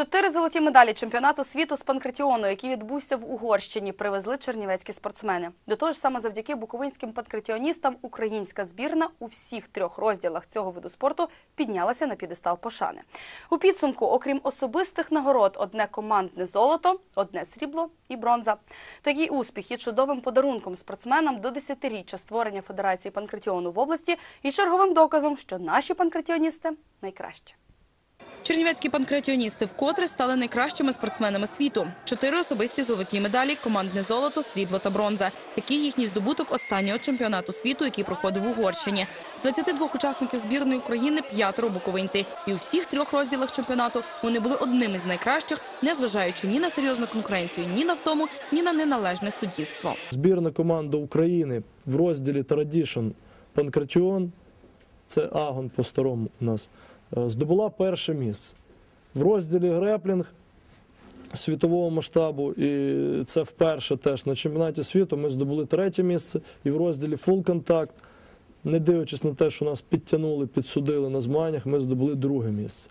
Чотири золоті медалі чемпіонату світу з панкратіону, який відбувся в Угорщині, привезли чернівецькі спортсмени. До того ж, саме завдяки буковинським панкратіоністам українська збірна у всіх трьох розділах цього виду спорту піднялася на п'єдестал пошани. У підсумку, окрім особистих нагород, одне командне золото, одне срібло і бронза. Такий успіх є чудовим подарунком спортсменам до 10-річчя створення Федерації панкратіону в області і черговим доказом, що наші панкратіоністи найкращі. Чернівецькі панкратіоністи вкотре стали найкращими спортсменами світу. Чотири особисті золоті медалі, командне золото, срібло та бронза. Такий їхній здобуток останнього чемпіонату світу, який проходив в Угорщині. З 22 учасників збірної України п'ятеро буковинці. І у всіх трьох розділах чемпіонату вони були одними з найкращих, незважаючи ні на серйозну конкуренцію, ні на втому, ні на неналежне суддівство. Збірна команда України в розділі Традішн Панкратіон, це Агон по-старому у нас, здобула перше місце. В розділі Греплінг світового масштабу, і це вперше теж на чемпіонаті світу ми здобули третє місце. І в розділі Фул Контакт, не дивлячись на те, що нас підтягнули, підсудили на змаганнях, ми здобули друге місце.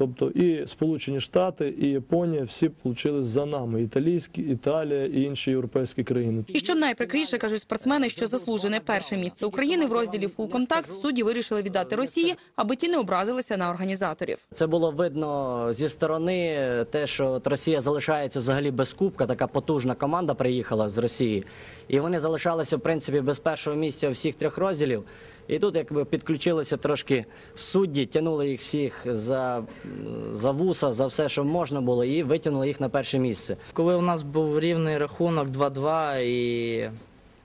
Тобто і Сполучені Штати, і Японія всі отримали за нами. Італійські, Італія і інші європейські країни. І що найприкріше, кажуть спортсмени, що заслужене перше місце України в розділі «Фул контакт» судді вирішили віддати Росії, аби ті не образилися на організаторів. Це було видно зі сторони, те, що Росія залишається взагалі без кубка. Така потужна команда приїхала з Росії, і вони залишалися в принципі без першого місця всіх трьох розділів. І тут якби підключилися трошки судді, тягнули їх всіх за, за вуса, за все, що можна було, і витягнули їх на перше місце. Коли у нас був рівний рахунок 2-2 і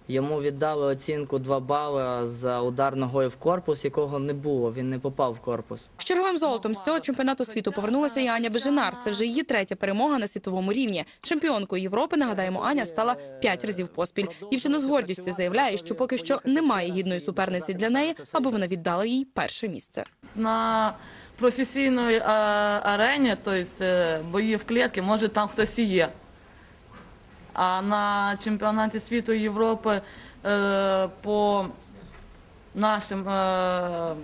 йому віддали оцінку 2 бали за удар ногою в корпус, якого не було, він не попав в корпус. З черговим золотом з цього чемпіонату світу повернулася і Аня Бежинар. Це вже її третя перемога на світовому рівні. Чемпіонкою Європи, нагадаємо, Аня стала п'ять разів поспіль. Дівчина з гордістю заявляє, що поки що немає гідної суперниці для неї, аби вона віддала їй перше місце. на професійній а, арені, тобто бої в клітці, може там хтось і є. А на чемпіонаті світу Європи е, по нашим е,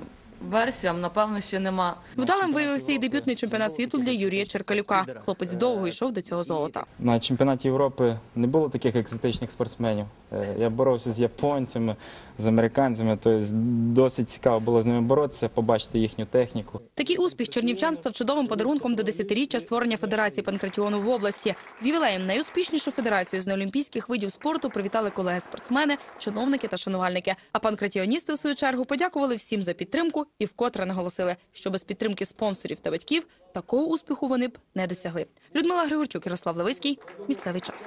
версіям, напевно, ще нема. Вдалим виявився і дебютний чемпіонат світу для Юрія Черкалюка. Хлопець довго йшов до цього золота. На чемпіонаті Європи не було таких екзотичних спортсменів. Е, Я боровся з японцями, з американцями. Тобто досить цікаво було з ними боротися, побачити їхню техніку. Такий успіх чернівчан став чудовим подарунком до 10-річчя створення Федерації панкратіону в області. З ювілеєм найуспішнішу федерацію з неолімпійських видів спорту привітали колеги-спортсмени, чиновники та шанувальники. А панкратіоністи, в свою чергу, подякували всім за підтримку і вкотре наголосили, що без підтримки спонсорів та батьків такого успіху вони б не досягли. Людмила Григорчук, Ярослав Левицький, місцевий час.